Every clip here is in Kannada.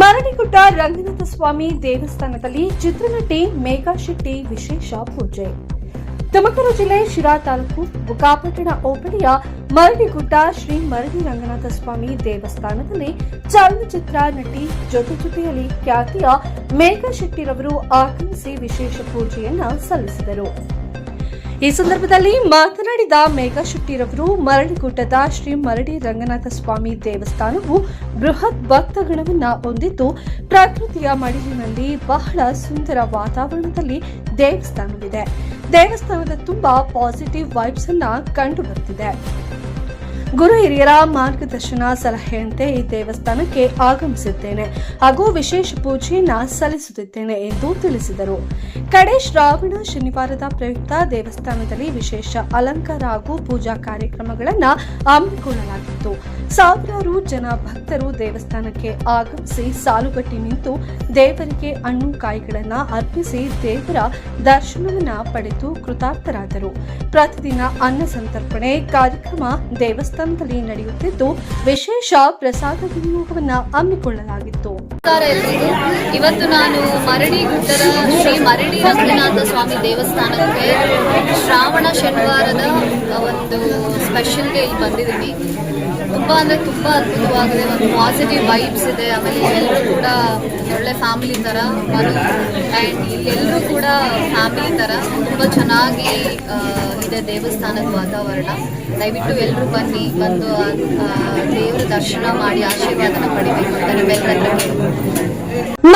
ಮರಡಿಗುಡ್ಡ ರಂಗನಾಥ ಸ್ವಾಮಿ ದೇವಸ್ಥಾನದಲ್ಲಿ ಚಿತ್ರನಟಿ ಮೇಘಾ ಶೆಟ್ಟಿ ವಿಶೇಷ ಪೂಜೆ. ತುಮಕೂರು ಜಿಲ್ಲೆ ಶಿರಾ ತಾಲೂಕು ಬುಕಾಪಟ್ಟಣ ಹೋಬಳಿಯ ಮರಳಿಗುಡ್ಡ ಶ್ರೀ ಮರಳಿ ರಂಗನಾಥ ಸ್ವಾಮಿ ದೇವಸ್ಥಾನದಲ್ಲಿ ಚಲನಚಿತ್ರ ನಟಿ ಜೊತೆ ಜೊತೆಯಲ್ಲಿ ಖ್ಯಾತಿಯ ಮೇಘಾ ಶೆಟ್ಟಿರವರು ಆಗಮಿಸಿ ವಿಶೇಷ ಪೂಜೆಯನ್ನ ಸಲ್ಲಿಸಿದರು. ಈ ಸಂದರ್ಭದಲ್ಲಿ ಮಾತನಾಡಿದ ಮೇಘಾ ಶೆಟ್ಟಿರವರು ಮರಳಿಗುಡ್ಡದ ಶ್ರೀ ಮರಡಿ ರಂಗನಾಥ ಸ್ವಾಮಿ ದೇವಸ್ಥಾನವು ಬೃಹತ್ ಭಕ್ತಗಣವನ್ನು ಹೊಂದಿದ್ದು, ಪ್ರಕೃತಿಯ ಮಡಿಲಿನಲ್ಲಿ ಬಹಳ ಸುಂದರ ವಾತಾವರಣದಲ್ಲಿ ದೇವಸ್ಥಾನವಿದೆ. ದೇವಸ್ಥಾನದ ತುಂಬಾ ಪಾಸಿಟಿವ್ ವೈಬ್ಸ್ ಅನ್ನ ಕಂಡು ಬರ್ತಿದೆ. ಗುರು ಹಿರಿಯರ ಮಾರ್ಗದರ್ಶನ ಸಲಹೆಯಂತೆ ಈ ದೇವಸ್ಥಾನಕ್ಕೆ ಆಗಮಿಸುತ್ತೇನೆ ಹಾಗೂ ವಿಶೇಷ ಪೂಜೆಯನ್ನ ಸಲ್ಲಿಸುತ್ತಿದ್ದೇನೆ ಎಂದು ತಿಳಿಸಿದರು. ಕಡೆ ಶ್ರಾವಣ ಶನಿವಾರದ ಪ್ರಯುಕ್ತ ದೇವಸ್ಥಾನದಲ್ಲಿ ವಿಶೇಷ ಅಲಂಕಾರ ಹಾಗೂ ಪೂಜಾ ಕಾರ್ಯಕ್ರಮಗಳನ್ನು ಹಮ್ಮಿಕೊಳ್ಳಲಾಗಿತ್ತು. ಸಾವಿರಾರು ಜನ ಭಕ್ತರು ದೇವಸ್ಥಾನಕ್ಕೆ ಆಗಮಿಸಿ ಸಾಲುಗಟ್ಟಿ ನಿಂತು ದೇವರಿಗೆ ಹಣ್ಣು ಕಾಯಿಗಳನ್ನು ಅರ್ಪಿಸಿ ದೇವರ ದರ್ಶನವನ್ನ ಪಡೆದು ಕೃತಾರ್ಥರಾದರು. ಪ್ರತಿದಿನ ಅನ್ನ ಸಂತರ್ಪಣೆ ಕಾರ್ಯಕ್ರಮ ದೇವಸ್ಥಾನದಲ್ಲಿ ನಡೆಯುತ್ತಿದ್ದು, ವಿಶೇಷ ಪ್ರಸಾದ ವಿನಿಯೋಗವನ್ನ ಹಮ್ಮಿಕೊಳ್ಳಲಾಗಿತ್ತು. ಇವತ್ತು ನಾನು ಮರಡಿ ಗುಡ್ಡದ ಶ್ರೀ ಮರಡಿ ರಂಗನಾಥ ಸ್ವಾಮಿ ದೇವಸ್ಥಾನಕ್ಕೆ ಶ್ರಾವಣ ಶನಿವಾರದ ಸ್ಪೆಷಲ್ಗೆ ಇಲ್ಲಿ ಬಂದಿದ್ದೀನಿ. ತುಂಬ ಅಂದರೆ ತುಂಬ ಅದ್ಭುತವಾಗಿದೆ, ಒಂದು ಪಾಸಿಟಿವ್ ವೈಬ್ಸ್ ಇದೆ. ಆಮೇಲೆ ಎಲ್ಲರೂ ಕೂಡ ಒಳ್ಳೆ ಫ್ಯಾಮಿಲಿ ಥರ ಆ್ಯಂಡ್ ಎಲ್ಲರೂ ಕೂಡ ಫ್ಯಾಮಿಲಿ ಥರ ತುಂಬ ಚೆನ್ನಾಗಿ ಇದೆ ದೇವಸ್ಥಾನದ ವಾತಾವರಣ. ದಯವಿಟ್ಟು ಎಲ್ಲರೂ ಬನ್ನಿ, ಬಂದು ದೇವರ ದರ್ಶನ ಮಾಡಿ, ಆಶೀರ್ವಾದನ ಪಡಿಬೇಕು.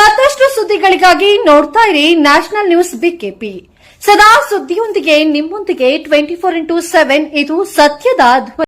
ಮತ್ತಷ್ಟು ಸುದ್ದಿಗಳಿಗಾಗಿ ನೋಡ್ತಾ ಇರಿ ನ್ಯಾಷನಲ್ ನ್ಯೂಸ್ ಬಿಕೆಪಿ ಸದಾ ಸುದ್ದಿಯೊಂದಿಗೆ ನಿಮ್ಮೊಂದಿಗೆ ಟ್ವೆಂಟಿ ಫೋರ್ ಇಂಟು ಸೆವೆನ್ ಇದು ಸತ್ಯದ